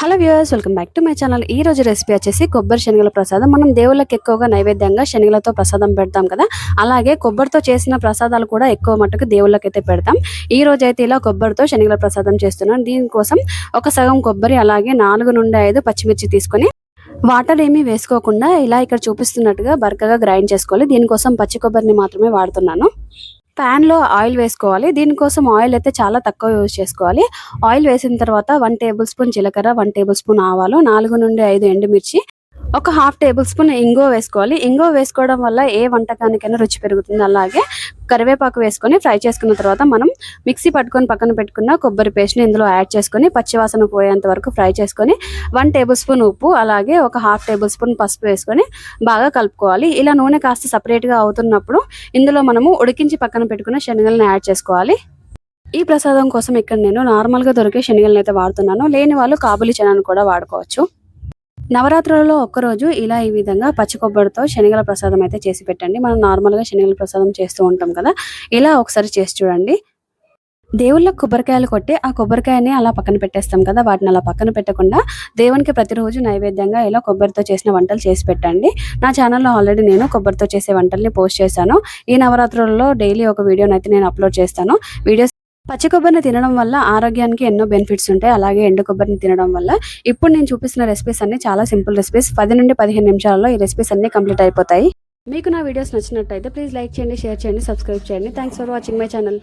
Hello viewers welcome back to my channel. ఈ రోజు recipe వచ్చేసి కొబ్బరి శనగల ప్రసాదం. మనం దేవుళ్ళకి ఎక్కువగా నైవేద్యంగా శనగలతో ప్రసాదం పెడతాం కదా? అలాగే కొబ్బరితో చేసిన ప్రసాదాలు కూడా ఎక్కువ మట్టుకు దేవుళ్ళకి అయితే పెడతాం. ఈ రోజు అయితే ఇలా కొబ్బరితో శనగల ప్రసాదం చేస్తున్నాం దీనికోసం ఒక సగం కొబ్బరి అలాగే నాలుగు నుండి ఐదు పచ్చిమిర్చి తీసుకొని వాటర్ ఏమీ వేసుకోకుండా ఇలా ఇక్కడ చూపిస్తున్నట్టుగా బరకగా గ్రైండ్ చేసుకోవాలి. దీనికోసం పచ్చి కొబ్బరిని మాత్రమే వాడుతున్నాను. ప్యాన్లో ఆయిల్ వేసుకోవాలి. దీనికోసం ఆయిల్ అయితే చాలా తక్కువ యూజ్ చేసుకోవాలి. ఆయిల్ వేసిన తర్వాత వన్ టేబుల్ స్పూన్ జీలకర్ర వన్ టేబుల్ స్పూన్ ఆవాలు నాలుగు నుండి ఐదు ఎండుమిర్చి ఒక హాఫ్ టేబుల్ స్పూన్ ఇంగువ వేసుకోవాలి. ఇంగువ వేసుకోవడం వల్ల ఏ వంటకానికైనా రుచి పెరుగుతుంది. అలాగే కరివేపాకు వేసుకొని ఫ్రై చేసుకున్న తర్వాత మనం మిక్సీ పట్టుకొని పక్కన పెట్టుకున్న కొబ్బరి పేస్ట్ని ఇందులో యాడ్ చేసుకొని పచ్చివాసన పోయేంత వరకు ఫ్రై చేసుకొని వన్ టేబుల్ స్పూన్ ఉప్పు అలాగే ఒక హాఫ్ టేబుల్ స్పూన్ పసుపు వేసుకొని బాగా కలుపుకోవాలి. ఇలా నూనె కాస్త సపరేట్గా అవుతున్నప్పుడు ఇందులో మనము ఉడికించి పక్కన పెట్టుకున్న శనగలను యాడ్ చేసుకోవాలి. ఈ ప్రసాదం కోసం ఇక్కడ నేను నార్మల్గా దొరికే శనగలను అయితే వాడుతున్నాను. లేని వాళ్ళు కాబులి చనాన్ని కూడా వాడుకోవచ్చు. నవరాత్రులలో ఒక్కరోజు ఇలా ఈ విధంగా పచ్చి కొబ్బరితో శనగల ప్రసాదం అయితే చేసి పెట్టండి. మనం నార్మల్గా శనగల ప్రసాదం చేస్తూ ఉంటాం కదా. ఇలా ఒకసారి చేసి చూడండి. దేవుళ్ళకు కొబ్బరికాయలు కొట్టి ఆ కొబ్బరికాయని అలా పక్కన పెట్టేస్తాం కదా. వాటిని అలా పక్కన పెట్టకుండా దేవునికి ప్రతిరోజు నైవేద్యంగా ఇలా కొబ్బరితో చేసిన వంటలు చేసి పెట్టండి. నా ఛానల్లో ఆల్రెడీ నేను కొబ్బరితో చేసే వంటల్ని పోస్ట్ చేశాను. ఈ నవరాత్రులలో డైలీ ఒక వీడియోని అయితే నేను అప్లోడ్ చేస్తాను. వీడియోస్ పచ్చి కొబ్బరిని తినడం వల్ల ఆరోగ్యానికి ఎన్నో బెనిఫిట్స్ ఉంటాయి. అలాగే ఎండు కొబ్బరిని తినడం వల్ల ఇప్పుడు నేను చూపిస్తున్న రెసిపీస్ అన్ని చాలా సింపుల్ రెసిపీస్ పది నుండి పదిహేను నిమిషాలలో ఈ రెసిపీస్ అన్ని కంప్లీట్ అయిపోతాయి. మీకు నా వీడియోస్ నచ్చినట్టయితే ప్లీజ్ లైక్ చేయండి షేర్ చేయండి సబ్స్క్రైబ్ చేయండి. Thanks for watching my channel